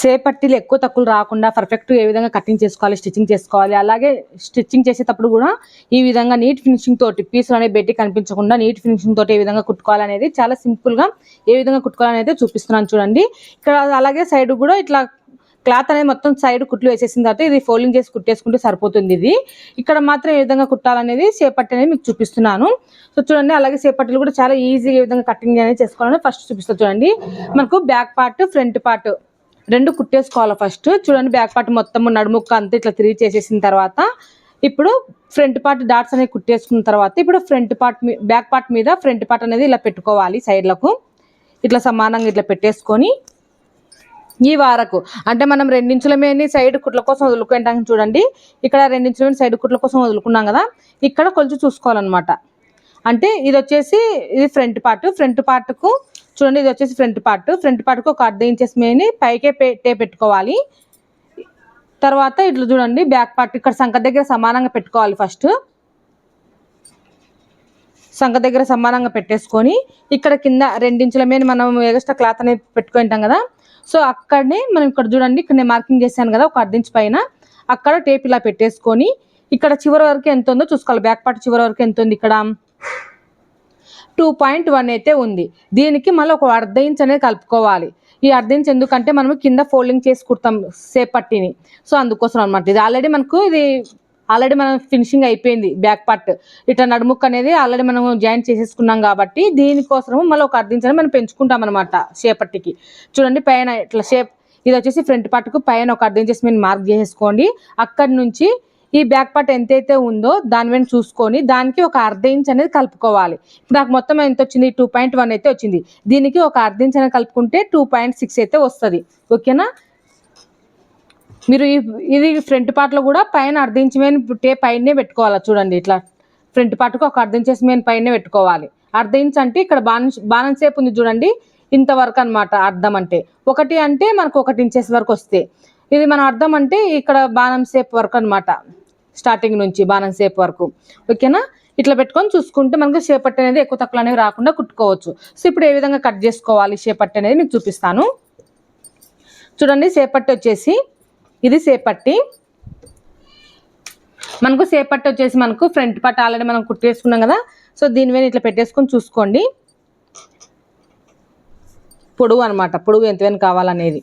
సేపట్టిలు ఎక్కువ తక్కువలు రాకుండా పర్ఫెక్ట్ ఏ విధంగా కటింగ్ చేసుకోవాలి స్టిచ్చింగ్ చేసుకోవాలి అలాగే స్టిచ్చింగ్ చేసేటప్పుడు కూడా ఈ విధంగా నీట్ ఫినిషింగ్ తోటి పీసులు అనేవి బయటికి కనిపించకుండా నీట్ ఫినిషింగ్ తోటి ఏ విధంగా కుట్టుకోవాలనేది చాలా సింపుల్గా ఏ విధంగా కుట్టుకోవాలనేది చూపిస్తున్నాను చూడండి. ఇక్కడ అలాగే సైడ్ కూడా ఇట్లా క్లాత్ అనేది మొత్తం సైడ్ కుట్లు వేసేసిన తర్వాత ఇది ఫోల్డింగ్ చేసి కుట్టేసుకుంటే సరిపోతుంది ఇది. ఇక్కడ మాత్రం ఏ విధంగా కుట్టాలనేది సేపట్టి అనేది మీకు చూపిస్తున్నాను. సో చూడండి అలాగే సేపట్టులు కూడా చాలా ఈజీగా ఏ విధంగా కటింగ్ అనేది చేసుకోవాలని ఫస్ట్ చూపిస్తాను చూడండి. మనకు బ్యాక్ పార్ట్ ఫ్రంట్ పార్ట్ రెండు కుట్టేసుకోవాలి ఫస్ట్. చూడండి బ్యాక్ పార్ట్ మొత్తం నడుముక్క అంతా ఇట్లా తిరిగి చేసేసిన తర్వాత ఇప్పుడు ఫ్రంట్ పార్ట్ డాట్స్ అనేవి కుట్టేసుకున్న తర్వాత ఇప్పుడు ఫ్రంట్ పార్ట్ బ్యాక్ పార్ట్ మీద ఫ్రంట్ పార్ట్ అనేది ఇలా పెట్టుకోవాలి సైడ్లకు. ఇట్లా సమానంగా ఇట్లా పెట్టేసుకొని ఈ వారకు. అంటే మనం రెండించుల సైడ్ కుట్ల కోసం వదులుకుంటాం చూడండి. ఇక్కడ రెండించుల మీద సైడ్ కుట్ల కోసం వదులుకున్నాం కదా. ఇక్కడ కొంచెం చూసుకోవాలన్నమాట. అంటే ఇది వచ్చేసి ఇది ఫ్రంట్ పార్ట్. ఫ్రంట్ పార్ట్కు చూడండి ఇది వచ్చేసి ఫ్రంట్ పార్ట్. ఫ్రంట్ పార్ట్కి ఒక అర్ధ ఇంచెస్ మీద పైకే పెట్టే పెట్టుకోవాలి. తర్వాత ఇట్లా చూడండి బ్యాక్ పార్ట్ ఇక్కడ సంఖ దగ్గర సమానంగా పెట్టుకోవాలి ఫస్ట్. సంఖ దగ్గర సమానంగా పెట్టేసుకొని ఇక్కడ కింద రెండించుల మీద మనం ఎగస్ట్రా క్లాత్ అనేది పెట్టుకుంటాం కదా. సో అక్కడనే మనం ఇక్కడ చూడండి ఇక్కడ నేను మార్కింగ్ చేశాను కదా ఒక అర్ధించ్ పైన. అక్కడ టేప్ ఇలా పెట్టేసుకొని ఇక్కడ చివరి వరకు ఎంత ఉందో చూసుకోవాలి. బ్యాక్ పార్ట్ చివరి వరకు ఎంత ఉంది ఇక్కడ? టూ పాయింట్ వన్ అయితే ఉంది. దీనికి మళ్ళీ ఒక అర్ధ ఇంచ్ అనేది కలుపుకోవాలి. ఈ అర్ధ ఇంచ్ ఎందుకంటే మనం కింద ఫోల్డింగ్ చేసి కుడతాం సేపట్టిని. సో అందుకోసం అనమాట ఇది ఆల్రెడీ మనకు ఇది ఆల్రెడీ మనం ఫినిషింగ్ అయిపోయింది బ్యాక్ పార్ట్ ఇట్లా నడుముక్ అనేది ఆల్రెడీ మనం జాయిన్ చేసేసుకున్నాం కాబట్టి దీనికోసం మళ్ళీ ఒక అర్ధ అనేది మనం పెంచుకుంటాం అనమాట షేపట్టికి చూడండి పైన ఇట్లా షేప్. ఇది వచ్చేసి ఫ్రంట్ పార్ట్కు పైన ఒక అర్థం చేసి మీరు మార్క్ చేసేసుకోండి. అక్కడి నుంచి ఈ బ్యాక్ పార్ట్ ఎంతైతే ఉందో దాని మీద చూసుకొని దానికి ఒక అర్ధ ఇంచ్ అనేది కలుపుకోవాలి. ఇప్పుడు నాకు మొత్తం ఎంత వచ్చింది? టూ పాయింట్ వన్ అయితే వచ్చింది. దీనికి ఒక అర్ధ ఇంచ్ అనేది కలుపుకుంటే టూ పాయింట్ సిక్స్ అయితే వస్తుంది. ఓకేనా? మీరు ఇది ఫ్రంట్ పార్ట్లో కూడా పైన అర్ధ ఇంచ్ మీద టే పైనే పెట్టుకోవాలి చూడండి ఇట్లా. ఫ్రంట్ పార్ట్కి ఒక అర్ధ ఇంచెస్ మీద పైనే పెట్టుకోవాలి. అర్ధ ఇంచ్ అంటే ఇక్కడ బాణం బాణం సేపు ఉంది చూడండి. ఇంతవరకు అనమాట అర్థం అంటే. ఒకటి అంటే మనకు ఒకటి ఇంచెస్ వరకు వస్తే. ఇది మన అర్థం అంటే ఇక్కడ బాణం సేపు వరకు అనమాట స్టార్టింగ్ నుంచి బాణం సేపు వరకు. ఓకేనా? ఇట్లా పెట్టుకొని చూసుకుంటే మనకు షేపట్టి అనేది ఎక్కువ తక్కువ అనేవి రాకుండా కుట్టుకోవచ్చు. సో ఇప్పుడు ఏ విధంగా కట్ చేసుకోవాలి షేపట్టి అనేది మీకు చూపిస్తాను. చూడండి సేపట్టి వచ్చేసి ఇది సేపట్టి మనకు సేపట్టి వచ్చేసి మనకు ఫ్రంట్ పట్టు ఆల్రెడీ మనం కుట్టేసుకున్నాం కదా. సో దీని మీద ఇట్లా పెట్టేసుకొని చూసుకోండి. పొడవు అనమాట పొడవు ఎంతవైనా కావాలనేది.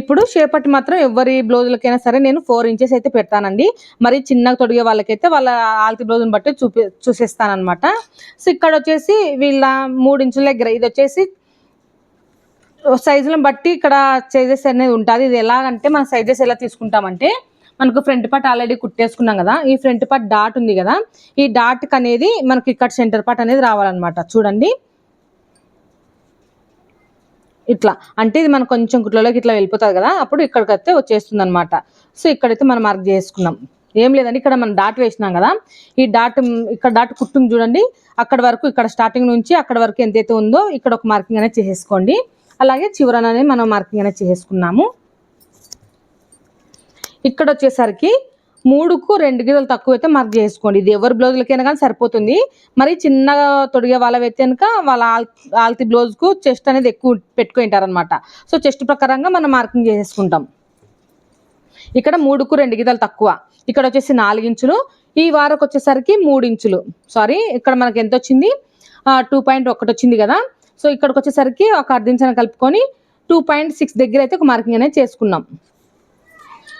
ఇప్పుడు షేపట్టి మాత్రం ఎవరి బ్లౌజులకైనా సరే నేను ఫోర్ ఇంచెస్ అయితే పెడతానండి. మరి చిన్నగా తొడిగే వాళ్ళకైతే వాళ్ళ ఆల్తి బ్లౌజ్ని బట్టి చూపి చూసేస్తానమాట సో ఇక్కడ వచ్చేసి వీళ్ళ మూడు ఇంచుల దగ్గర ఇది వచ్చేసి సైజులను బట్టి ఇక్కడ సైజెస్ అనేది ఉంటుంది. ఇది ఎలాగంటే మన సైజెస్ ఎలా తీసుకుంటామంటే మనకు ఫ్రంట్ పార్ట్ ఆల్రెడీ కుట్టేసుకున్నాం కదా ఈ ఫ్రంట్ పార్ట్ డాట్ ఉంది కదా ఈ డాట్కి అనేది మనకి ఇక్కడ సెంటర్ పార్ట్ అనేది రావాలన్నమాట. చూడండి. ఇట్లా. అంటే ఇది మనం కొంచెం గుట్లలోకి ఇట్లా వెళ్ళిపోతుంది కదా అప్పుడు ఇక్కడికి అయితే వచ్చేస్తుంది అనమాట సో ఇక్కడైతే మనం మార్క్ చేసుకున్నాం. ఏం లేదండి ఇక్కడ మనం డాట్ వేసినాం కదా. ఈ డాట్ ఇక్కడ డాట్ కుట్టుంది చూడండి. అక్కడ వరకు ఇక్కడ స్టార్టింగ్ నుంచి అక్కడ వరకు ఎంతైతే ఉందో ఇక్కడ ఒక మార్కింగ్ అనేది చేసేసుకోండి. అలాగే చివరన అనేది మనం మార్కింగ్ అనేది చేసేసుకున్నాము. ఇక్కడ వచ్చేసరికి మూడుకు రెండు గీతలు తక్కువ అయితే మార్క్ చేసుకోండి. ఇది ఎవరి బ్లౌజులకైనా కానీ సరిపోతుంది. మరి చిన్నగా తొడిగే వాళ్ళవైతే కనుక వాళ్ళ ఆల్ ఆల్తి బ్లౌజ్కు చెస్ట్ అనేది ఎక్కువ పెట్టుకుంటారనమాట సో చెస్ట్ ప్రకారంగా మనం మార్కింగ్ చేసేసుకుంటాం. ఇక్కడ మూడుకు రెండు గీతలు తక్కువ. ఇక్కడ వచ్చేసి నాలుగించులు ఈ వారకు వచ్చేసరికి మూడు ఇంచులు. సారీ ఇక్కడ మనకి ఎంత వచ్చింది? టూ పాయింట్ ఒకటి వచ్చింది కదా. సో ఇక్కడికి వచ్చేసరికి ఒక అర్ధ కలుపుకొని టూ పాయింట్ సిక్స్ దగ్గర అయితే ఒక మార్కింగ్ అనేది చేసుకున్నాం.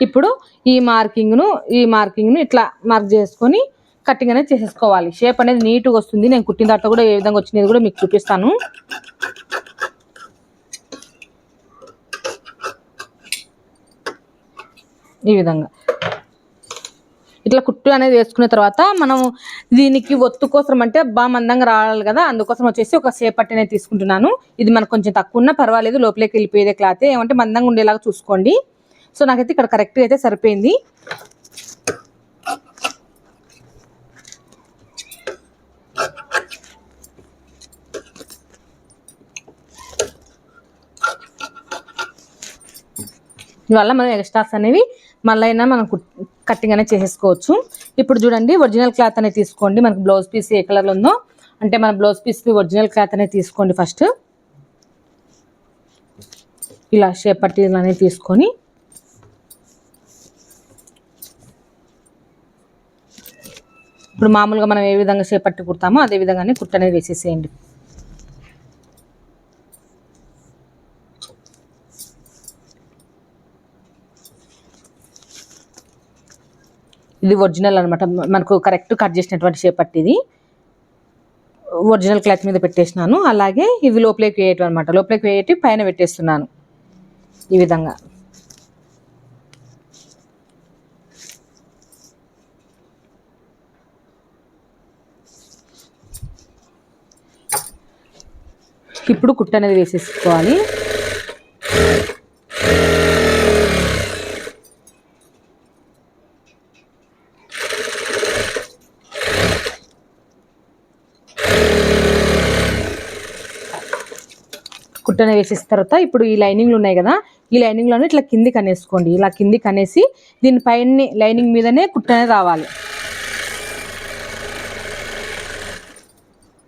ఇప్పుడు ఈ మార్కింగ్ను ఈ మార్కింగ్ను ఇట్లా మార్క్ చేసుకొని కటింగ్ అనేది చేసేసుకోవాలి. షేప్ అనేది నీట్గా వస్తుంది. నేను కుట్టిన తర్వాత కూడా ఏ విధంగా వచ్చినది కూడా మీకు చూపిస్తాను. ఈ విధంగా. ఇట్లా కుట్టు అనేది వేసుకున్న తర్వాత మనం దీనికి ఒత్తు కోసం అంటే బాగా మందంగా రావాలి కదా అందుకోసం వచ్చేసి ఒక సేపట్టి అనేది తీసుకుంటున్నాను. ఇది మనకు కొంచెం తక్కువ ఉన్నా పర్వాలేదు లోపలికి వెళ్ళిపోయేదే క్లాత్. ఏమంటే మందంగా ఉండేలాగా చూసుకోండి. సో నాకైతే ఇక్కడ కరెక్ట్గా అయితే సరిపోయింది. ఇవల్ల మనం ఎక్స్ట్రాస్ అనేవి మళ్ళీ అయినా మనం కట్టింగ్ అనేది చేసేసుకోవచ్చు. ఇప్పుడు చూడండి ఒరిజినల్ క్లాత్ అనేది తీసుకోండి. మనకు బ్లౌజ్ పీస్ ఏ కలర్లో ఉందో అంటే మన బ్లౌజ్ పీస్కి ఒరిజినల్ క్లాత్ అనేది తీసుకోండి ఫస్ట్ ఇలా షేప్ పట్టీలు అనేది తీసుకొని ఇప్పుడు మామూలుగా మనం ఏ విధంగా చేపట్టి కుడతామో అదే విధంగానే కుట్ట అనేది వేసేసేయండి. ఇది ఒరిజినల్ అనమాట మనకు కరెక్ట్ కట్ చేసినటువంటి షేప్ ఇది ఒరిజినల్ క్లాత్ మీద పెట్టేసినాను. అలాగే ఇవి లోపలికి వేయటం అనమాట లోపలికి వేయటి పైన పెట్టేస్తున్నాను. ఈ విధంగా. ఇప్పుడు కుట్ట అనేది వేసేసుకోవాలి. కుట్టన వేసేసిన తర్వాత ఇప్పుడు ఈ లైనింగ్లు ఉన్నాయి కదా ఈ లైనింగ్లోనే ఇట్లా కిందికి అనేసుకోండి ఇలా కిందికి అనేసి దీని పైన లైనింగ్ మీదనే కుట్టనే రావాలి.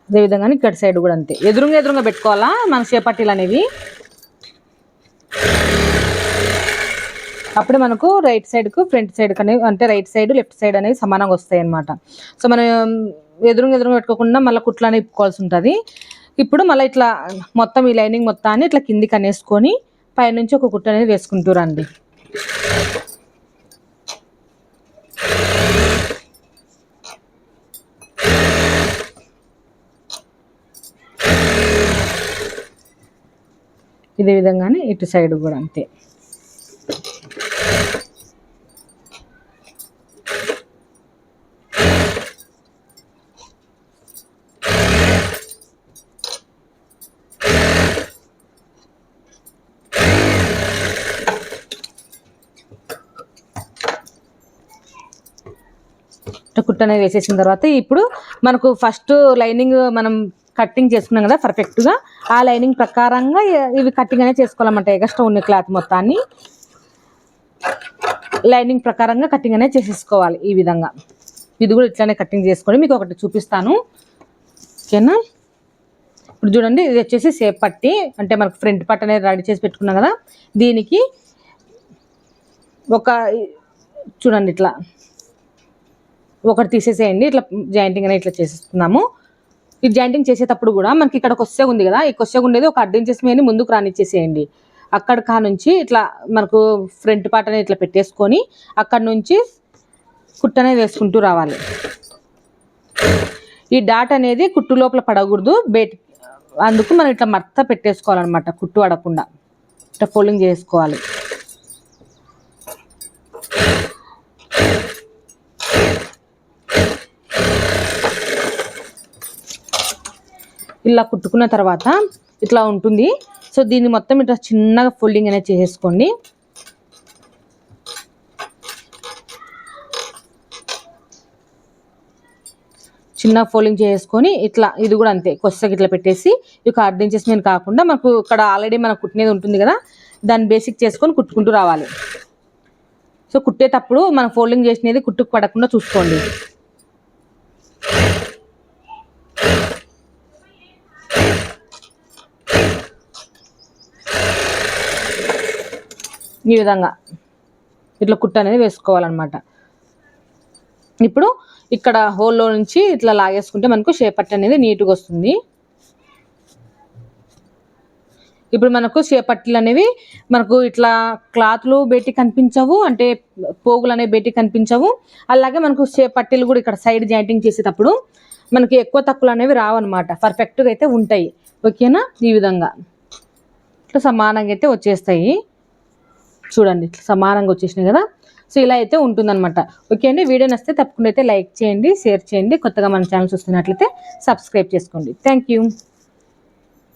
అదేవిధంగా ఇక్కడ సైడ్ కూడా అంతే. ఎదురుగా ఎదురుగా పెట్టుకోవాలా? మన చేపట్టీలు అనేవి? అప్పుడే మనకు రైట్ సైడ్కు ఫ్రంట్ సైడ్ అనేవి అంటే రైట్ సైడ్ లెఫ్ట్ సైడ్ అనేవి సమానంగా వస్తాయి అనమాట సో మనం ఎదురుగా ఎదురుగా పెట్టుకోకుండా మళ్ళీ కుట్లు ఇప్పుకోవాల్సి ఉంటుంది. ఇప్పుడు మళ్ళీ ఇట్లా మొత్తం ఈ లైనింగ్ మొత్తాన్ని ఇట్లా కిందికి అనేసుకొని పైనుంచి ఒక కుట్టు అనేది వేసుకుంటారండి ఇదే విధంగానే ఇటు సైడ్ కూడా అంతే. కుట్ట అనేది వేసేసిన తర్వాత ఇప్పుడు మనకు ఫస్ట్ లైనింగ్ మనం కట్టింగ్ చేసుకున్నాం కదా పర్ఫెక్ట్గా ఆ లైనింగ్ ప్రకారంగా ఇవి కట్టింగ్ అనేది చేసుకోవాలన్నమాట. ఎగస్ట్రా ఉన్న క్లాత్ మొత్తాన్ని. లైనింగ్ ప్రకారంగా కటింగ్ అనేది చేసేసుకోవాలి ఈ విధంగా. ఇది కూడా ఇట్లానే కటింగ్ చేసుకొని మీకు ఒకటి చూపిస్తాను. ఓకేనా? ఇప్పుడు చూడండి ఇది వచ్చేసి సేప్ పట్టి అంటే మనకు ఫ్రంట్ పట్ అనేది రెడీ చేసి పెట్టుకున్నాం కదా దీనికి ఒక చూడండి ఇట్లా. ఒకటి తీసేసేయండి ఇట్లా జాయింటింగ్ అనేది ఇట్లా చేసేస్తున్నాము. ఈ జాయింటింగ్ చేసేటప్పుడు కూడా మనకి ఇక్కడ కొస్సె ఉంది కదా ఈ కొస్సె ఉండేది ఒక అడ్డించేసి చేసి ముందుకు రానిచ్చేసేయండి. అక్కడ కా నుంచి ఇట్లా మనకు ఫ్రంట్ పార్ట్ అనేది ఇట్లా పెట్టేసుకొని అక్కడ నుంచి కుట్టు అనేది వేసుకుంటూ రావాలి. ఈ డాట్ అనేది కుట్టు లోపల పడకూడదు బయట అందుకు మనం ఇట్లా మర్త పెట్టేసుకోవాలన్నమాట కుట్టు పడకుండా. ఇట్లా ఫోల్డింగ్ చేసుకోవాలి. ఇలా కుట్టుకున్న తర్వాత ఇట్లా ఉంటుంది. సో దీన్ని మొత్తం ఇట్లా చిన్నగా ఫోల్డింగ్ అనేది చేసేసుకోండి. చిన్న ఫోల్డింగ్ చేసుకొని ఇట్లా ఇది కూడా అంతే కొత్తగా ఇట్లా పెట్టేసి ఇక అర్ధ ఇంచెస్ మీద కాకుండా మనకు ఇక్కడ ఆల్రెడీ మనకు కుట్టినది ఉంటుంది కదా దాన్ని బేసిక్ చేసుకొని కుట్టుకుంటూ రావాలి. సో కుట్టేటప్పుడు మనం ఫోల్డింగ్ చేసినది కుట్టుకు పడకుండా చూసుకోండి. ఈ విధంగా ఇట్లా కుట్ట అనేది వేసుకోవాలన్నమాట. ఇప్పుడు ఇక్కడ హోల్లో నుంచి ఇట్లా లాగేసుకుంటే మనకు షేపట్ అనేది నీట్గా వస్తుంది. ఇప్పుడు మనకు చేపట్టలు అనేవి మనకు ఇట్లా క్లాత్లు బయటికి కనిపించవు అంటే పోగులు అనేవి బయటికి కనిపించవు. అలాగే మనకు చేపట్టెలు కూడా ఇక్కడ సైడ్ జాయింటింగ్ చేసేటప్పుడు మనకి ఎక్కువ తక్కువలు అనేవి రావన్నమాట. పర్ఫెక్ట్గా అయితే ఉంటాయి. ఓకేనా? ఈ విధంగా. ఇట్లా సమానంగా అయితే వచ్చేస్తాయి. చూడండి ఇట్లా సమానంగా వచ్చేసినాయి కదా. సో ఇలా అయితే ఉంటుందన్నమాట. ఓకే అండి వీడియో నచ్చితే తప్పకుండా అయితే లైక్ చేయండి షేర్ చేయండి. కొత్తగా మన ఛానల్ చూస్తున్నట్లయితే సబ్స్క్రైబ్ చేసుకోండి. Thank you.